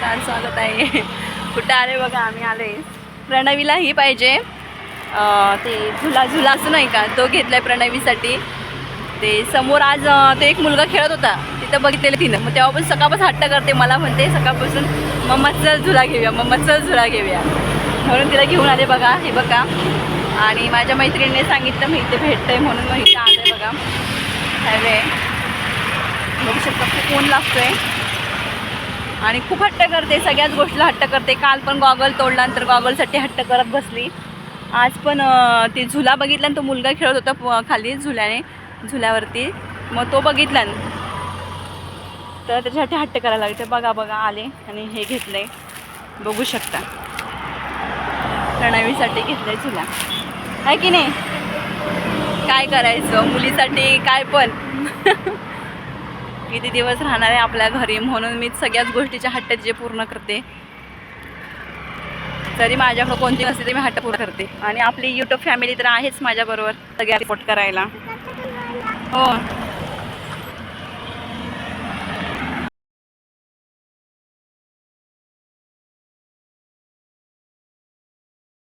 नमस्कार स्वागत आहे. कुठं आले बघा आम्ही आले. प्रणवीला ही पाहिजे. ते झुला झुला असं नाही का? तो घेतलाय प्रणवीसाठी. ते समोर आज ते एक मुलगा खेळत होता. तिथं बघितलेलं तिनं. मग तेव्हापासून सकाळपासून हट्ट करते मला म्हणते सकाळपासून मम्मा झुला घेऊया मम्मा झुला घेऊया. म्हणून तिला घेऊन आले बघा हे बघा. आणि माझ्या मैत्रिणीने सांगितलं मी इथे भेटतंय म्हणून मग इथं आलं बघा. हायवे बघू शकता खूप ऊन लागतोय. आणि खूप हट्ट करते सगळ्याच गोष्टीला हट्ट करते. काल पण गॉगल तोडला नंतर गॉगलसाठी हट्ट करत बसली. आज पण ती ते झुला बघितला तो मुलगा खेळत होता प- खाली झुल्याने झुल्यावरती. मग तो बघितला तर त्याच्यासाठी हट्ट करायला लागते बघा बघा आले आणि हे घेतलंय. बघू शकता. प्रणवीसाठी घेतलंय झुला. आहे की नाही? काय करायचं? मुलीसाठी काय पण. किती दिवस राहणार आहे आपल्या घरी म्हणून मी सगळ्याच गोष्टीच्या हट्ट जे पूर्ण करते. तरी माझ्याकडं कोणती नसते ते मी हट्ट पूर्ण करते. आणि आपली यूट्यूब फॅमिली तर आहेच माझ्याबरोबर सगळ्या रिपोर्ट करायला. हो.